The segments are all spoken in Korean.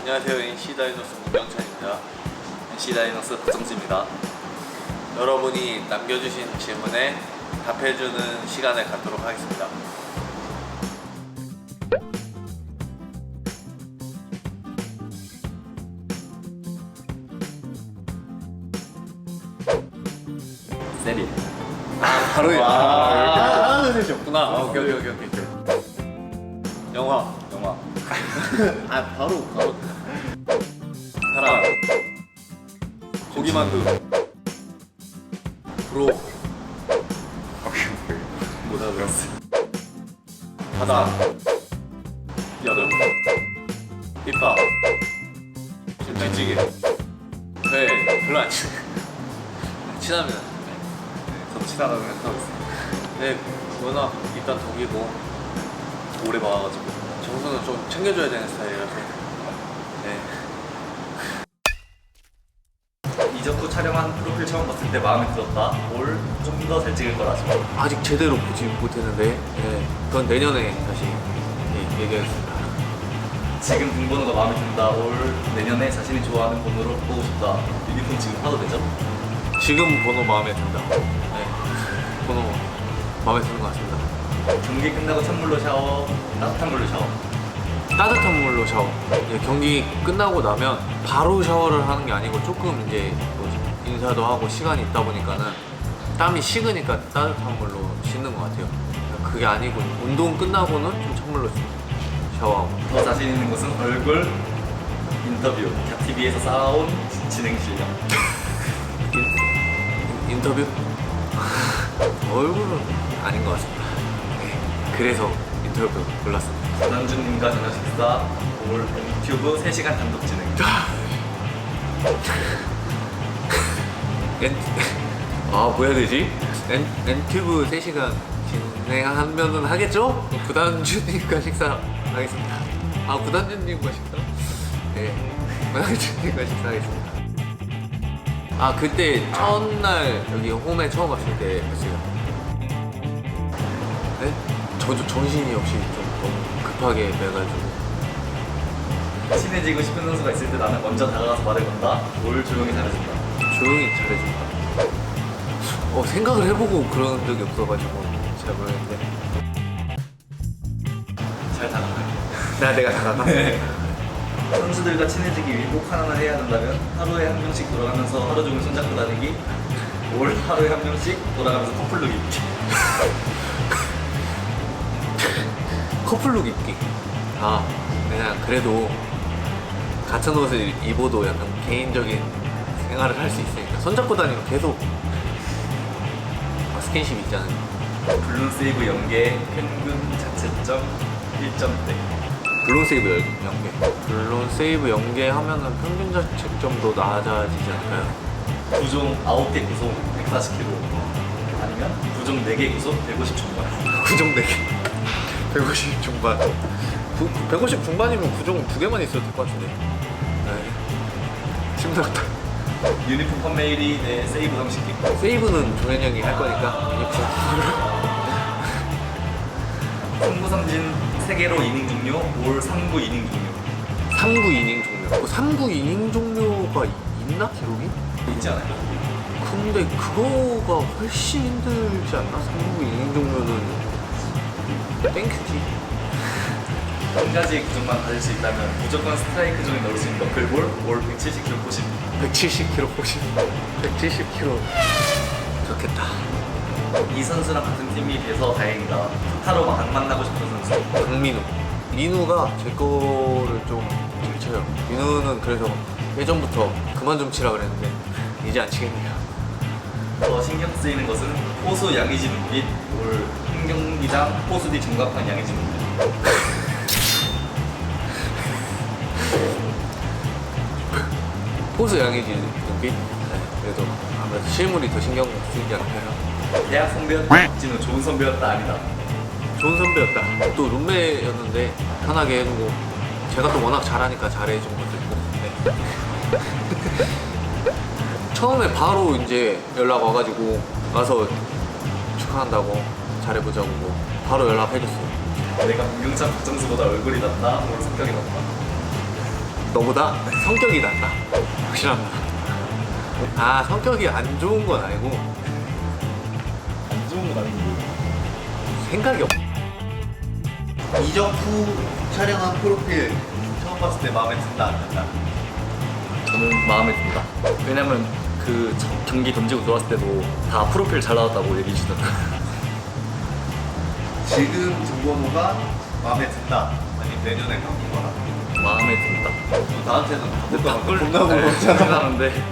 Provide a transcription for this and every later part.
안녕하세요. NC 다이노스 문경찬입니다. NC 다이노스 박정지입니다. 여러분이 남겨주신 질문에 답해주는 시간을 갖도록 하겠습니다. 세리. 아 바로 와. 아, 없구나 아, 오케이 오케이 오케이 오케이 영화 영화. 아 바로. 바로 사람. 고기만두. 브로. 못 알아들었어. 바다. 여름. 힙합 김치찌개. 회. 별로 안 친해 친합니다 친하다고 생각하고 있어요. 네 워낙 일단 독이고 오래 봐가지고 정수는 좀 챙겨줘야 되는 스타일이라서. 네. 이적 후 촬영한 프로필 처음 봤을 때 마음에 들었다? 올 좀 더 잘 찍을 거라 싶어 아직 제대로 보지 못했는데 예, 그건 내년에 다시 예, 얘기하겠습니다. 지금 등번호가 마음에 든다. 올 내년에 자신이 좋아하는 번호로 보고 싶다. 유니폼 지금 사도 되죠? 지금 번호 마음에 든다. 네, 마음에 드는 것 같습니다. 경기 끝나고 찬물로 샤워 따뜻한 물로 샤워. 따뜻한 물로 샤워. 예, 경기 끝나고 나면 바로 샤워를 하는 게 아니고 조금 이제 뭐 인사도 하고 시간이 있다 보니까는 땀이 식으니까 따뜻한 물로 씻는 것 같아요. 그게 아니고 운동 끝나고는 좀 찬물로 샤워하고. 더 자신 있는 것은 얼굴 인터뷰 갓TV에서 쌓아온 진행 실력. 인, 인터뷰? 얼굴은 아닌 것 같습니다 네, 그래서 인터뷰 골랐습니다 전현준님과 저녁 식사 올 유튜브 3시간 단독 진행 엔, 아 뭐 해야 되지? 엔, 엔튜브 3시간 진행하면은 하겠죠? 구단주님과 식사 하겠습니다 아 구단주님과 식사? 네 구단주님과 식사 하겠습니다 아 그때 첫날 여기 홈에 처음 왔을 때 네? 저도 정신이 없이 좀 너무 급하게 매가지고 친해지고 싶은 선수가 있을 때 나는 먼저 다가가서 말을 건다 올 조용히 잘해준다 조용히 잘해준다. 어, 생각을 해보고 그런 적이 없어가지고 잘 모르겠는데. 잘 다가가 나 내가 잘하나? 선수들과 친해지기 위해 꼭 하나만 해야 한다면 하루에 한 명씩 돌아가면서 하루 종일 손잡고 다니기 올 하루에 한 명씩 돌아가면서 커플룩 입기 커플룩 입기. 아, 그냥 그래도 같은 옷을 입어도 약간 개인적인 생활을 할 수 있으니까 손잡고 다니면 계속 막 스킨십 있잖아요. 블루 세이브 연계 평균 자체점 1점대 블론 세이브 연계. 블론 세이브 연계 하면은 평균 자책점도 낮아지지 않을까요? 9종 9개 구속 140kg 아니면 9종 4개 구속 150 중반 구종 4개 150 중반 구, 150 중반이면 구종 두 개만 있어도 될 것 같은데 네. 심각하다 유니폼 판매 1위 내 세이브 형식기 세이브는 종현 형이 할 거니까 삼구 삼진 3개로 이닝 종료 올 3구 이닝 종료 3구 이닝 종료 어, 3구 이닝 종료가 있나 기록이? 있지 않아요? 근데 그거가 훨씬 힘들지 않나? 3구 이닝 종료는 땡큐지. 한 가지 구종만 가질 수 있다면 무조건 스트라이크 존에 넣을 수 있는 너클볼 올 170kg 포심 170kg 포신 170kg 좋겠다. 이 선수랑 같은 팀이 돼서 다행이다. 타로 안 만나고 싶은 선수. 강민우. 민우가 제 거를 좀 잘 쳐요. 민우는 그래서 예전부터 그만 좀 치라 그랬는데 이제 안 치겠네요. 더 신경 쓰이는 것은 포수 양의지 눈빛 올 한 경기장 포수 뒤 정각한 양의지 눈빛 포수 양의지 눈빛 네, 그래도 아무래도 실물이 더 신경 쓰이지 않나요? 대학 선배였다 진우 좋은 선배였다 아니다. 좋은 선배였다. 또 룸메였는데 편하게 해주고 제가 또 워낙 잘하니까 잘해준 것도 있고. 네. 처음에 바로 이제 연락 와가지고 와서 축하한다고 잘해보자고 뭐 바로 연락해줬어요 내가 문경찬 박정수보다 얼굴이 낫다? 뭘 성격이 낫다? 너보다 성격이 낫다. 확실합니다. 아 성격이 안 좋은 건 아니고 안 좋은 건 아닌데 생각이 없. 이적 후 촬영한 프로필 처음 봤을 때 마음에 든다 안 든다? 저는 마음에 든다 왜냐면 그첫 경기 던지고 들어왔을 때도 다 프로필 잘 나왔다고 얘기해 주시던데 지금 등번호가 마음에 든다. 아니면 내년에 바꾸거나. 마음에 든다 나한테는 바꿀 거 바꿀 겁나 무겁잖아. 생각하는데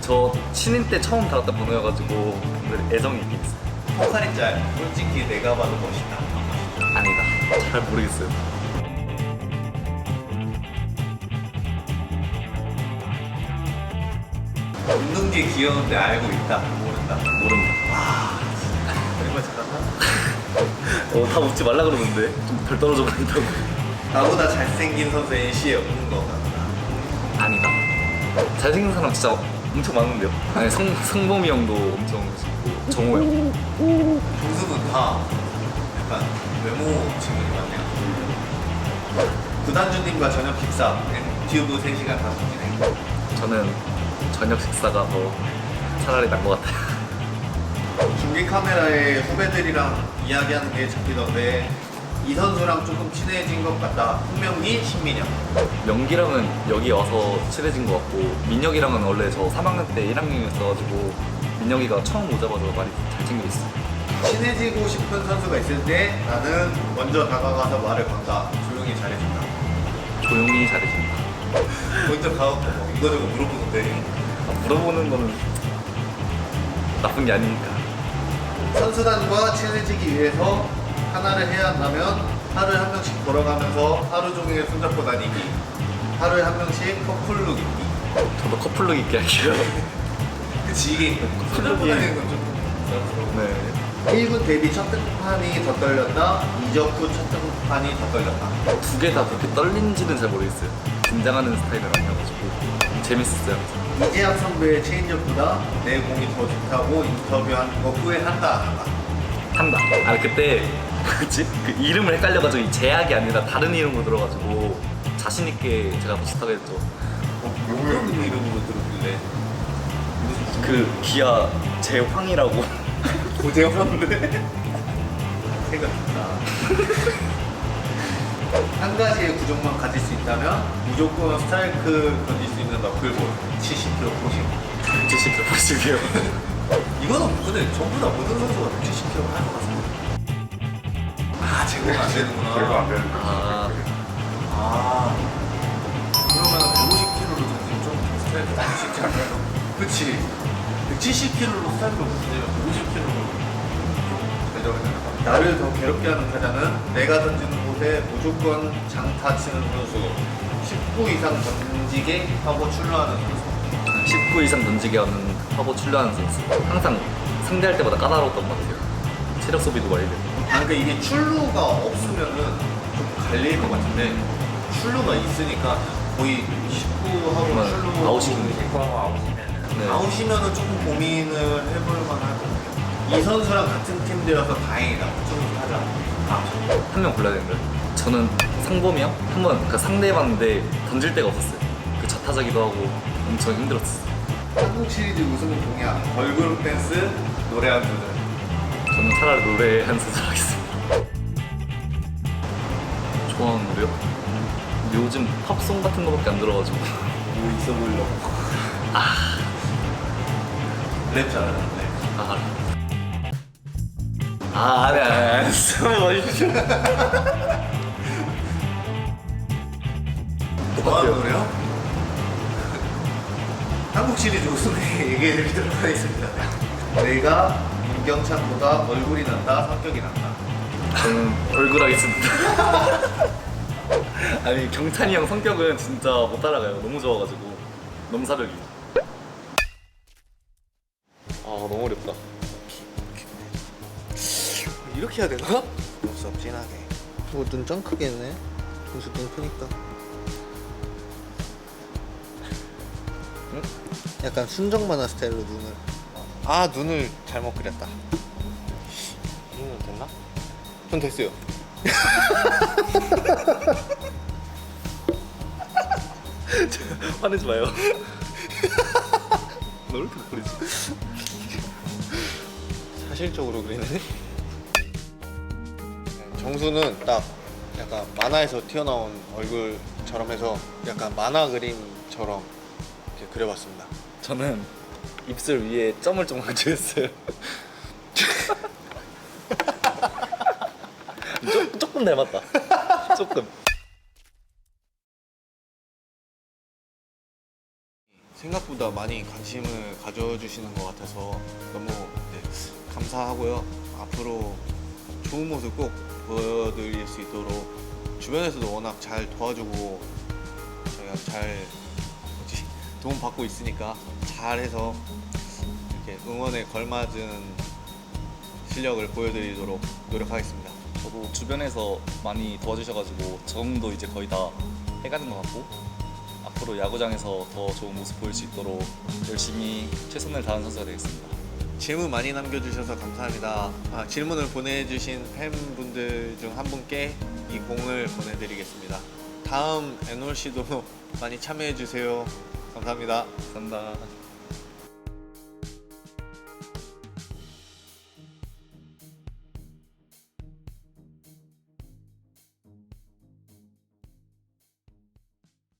저 신인 때 처음 달았던 번호여가지고 근데 애정이 있긴 있어 포카리 짤. 솔직히 내가 봐도 멋있다. 아니다 잘 모르겠어요 운동기 귀여운데 알고 있다. 모른다. 모른다 정말 잘한다. 어, 다 웃지 말라 그러는데 좀 덜 떨어져 보인다고 나보다 잘생긴 선수 NC에 없는 거 같다. 아니다 잘생긴 사람 진짜 엄청 많은데요 아니 성, 성범이 형도 엄청 멋있고 정호 형 동수는 다 약간 외모 질문이 많네요. 구단주님과 저녁 식사. 튜브 3시간 다 보기네. 저는 저녁 식사가 더 차라리 난 것 같아요 중계 카메라에 후배들이랑 이야기하는 게 잡히던데 이 선수랑 조금 친해진 것 같다. 홍명기, 신민영. 명기랑은 여기 와서 친해진 것 같고 민혁이랑은 원래 저 3학년 때 1학년이었어가지고 민혁이가 처음 오자마자 많이 잘 챙겨 있어 친해지고 싶은 선수가 있을 때 나는 먼저 다가가서 말을 건다. 조용히 잘해준다. 조용히 잘해준다 먼저 가갖고 뭐 이거저거 물어보는데 아, 물어보는 거는 나쁜 게 아니니까 선수단과 친해지기 위해서 하나를 해야 한다면 하루에 한 명씩 걸어가면서 하루 종일 손잡고 다니기. 하루에 한 명씩 커플룩 입기. 저도 커플룩 입게 할게요 그치 이게 손잡고 다니는 건좀 부담스러워. 네 1군 데뷔 첫 등판이 더 떨렸다. 이적 후첫 등판이 더 떨렸다. 두 개 다 그렇게 떨린지는 잘 모르겠어요 긴장하는 스타일은 아니어가지고 재밌었어요. 이재학 선배의 체인지업보다 내 공이 더 좋다고 인터뷰한 거 후회한다 안 한다. 아 그때 그치? 그 이름을 헷갈려가지고 이 제약이 아니라 다른 이름으로 들어가지고 자신 있게 제가 더 좋다고 했죠. 어떤 이름으로 들었길래 그 기아 제황이라고. 고재형인데 생각했다. 한 가지의 구종만 가질 수 있다면 무조건 스트라이크 던질 수 있는 너클볼 70kg 포싱. 70kg 보시게요. 이거는 근데 전부 다 모든 선수가 170kg 할 것 같습니다. 아 제거가 안 되는구나. 제거 안 되는. 아 아 그러면 150kg로 던지면 좀 스트라이크 있지 않나요? 그치 170kg로 스트라이크 던지면 150kg로 좀 대적을 되는 거 나를 더 괴롭게 하는 타자는 내가 던지는 곳에 무조건 장타 치는 선수 19 이상 던지게 하고 출루하는 선수 19 이상 던지게 하는 하고 출루하는 선수. 항상 상대할 때마다 까다로웠던 것 같아요. 체력 소비도 많이 되고. 아 그러니까 이게 출루가 없으면은 좀 갈릴 것 같은데 출루가 있으니까 거의 19하고 정말 출루 아웃이긴 해. 네. 아웃이면은 조금 고민을 해볼 만할 것 같아요. 이 선수랑 같은 팀 되어서 다행이다. 좀 한 명 골라야 되는 거예요? 저는 상범이 형? 한번 그 상대해봤는데 던질 데가 없었어요. 그 좌타자기도 하고 엄청 힘들었어요. 한국 시리즈 우승 공약, 걸그룹 댄스, 노래 한 소절. 저는 차라리 노래 한 소절 하겠습니다. 좋아하는 노래요? 근데 요즘 팝송 같은 거밖에 안 들어가지고 뭐 있어 보이려고. 아. 랩 잘하는데. 아 아, 아니, 아니, 아니, 숨어주십시오. 좋아하는 노래요? 한국 시리즈 우승에 얘기해 드리도록 하겠습니다. 내가 문경찬보다 얼굴이 난다, 성격이 난다. 저는 얼굴 하겠습니다. 아니, 경찬이 형 성격은 진짜 못 따라가요. 너무 좋아가지고. 넘사벽이. 아, 너무 어렵다. 이렇게 해야 되나? 없어, 진하게. 뭐눈짱 크게 했네. 무슨 눈 크니까. 약간 순정 만화 스타일로 눈을. 아 눈을 잘못 그렸다. 이 정도 됐나? 전 됐어요. 화내지 마요. 너왜 이렇게 그러지? 사실적으로 그리네. 정수는 딱 약간 만화에서 튀어나온 얼굴처럼 해서 약간 만화 그림처럼 이렇게 그려봤습니다. 저는 입술 위에 점을 좀 강조했어요. 조, 조금 닮았다. 조금. 생각보다 많이 관심을 가져주시는 것 같아서 너무 네, 감사하고요. 앞으로 좋은 모습 꼭 보여드릴 수 있도록 주변에서도 워낙 잘 도와주고 저희가 잘 뭐지 도움 받고 있으니까 잘해서 이렇게 응원에 걸맞은 실력을 보여드리도록 노력하겠습니다. 저도 주변에서 많이 도와주셔가지고 적응도 이제 거의 다 해가는 것 같고 앞으로 야구장에서 더 좋은 모습 보일 수 있도록 열심히 최선을 다하는 선수가 되겠습니다. 질문 많이 남겨주셔서 감사합니다. 아, 질문을 보내주신 팬분들 중 한 분께 이 공을 보내드리겠습니다. 다음 NOC도 많이 참여해주세요. 감사합니다. 감사합니다.